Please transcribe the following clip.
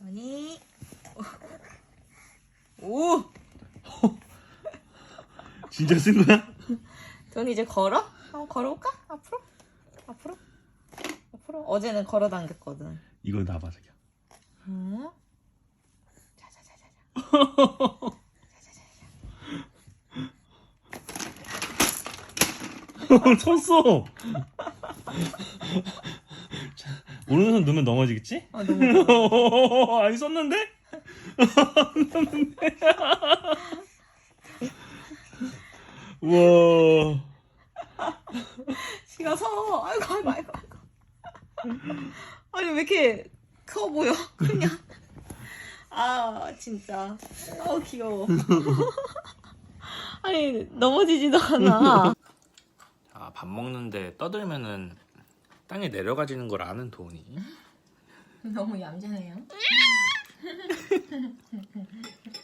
도니. 오. 진짜 쓴 거야? 도니 이제 걸어? 한번 걸어볼까? 앞으로? 앞으로? 앞으로? 어제는 걸어 당겼거든. 이거 놔봐 자기야. 응? 자자자자자. 쳤어. 자, 오른손 넣으면 넘어지겠지? 아 너무. 안 썼는데? 안 썼는데? 우와. 지가 서. 아이고 아이고 아이고 아이고. 아니 왜 이렇게 커 보여? 그냥. 아 진짜. 아우 귀여워. 아니 넘어지지도 않아. 아, 밥 먹는데 떠들면은 땅에 내려가지는 걸 아는 돈이. 너무 얌전해요.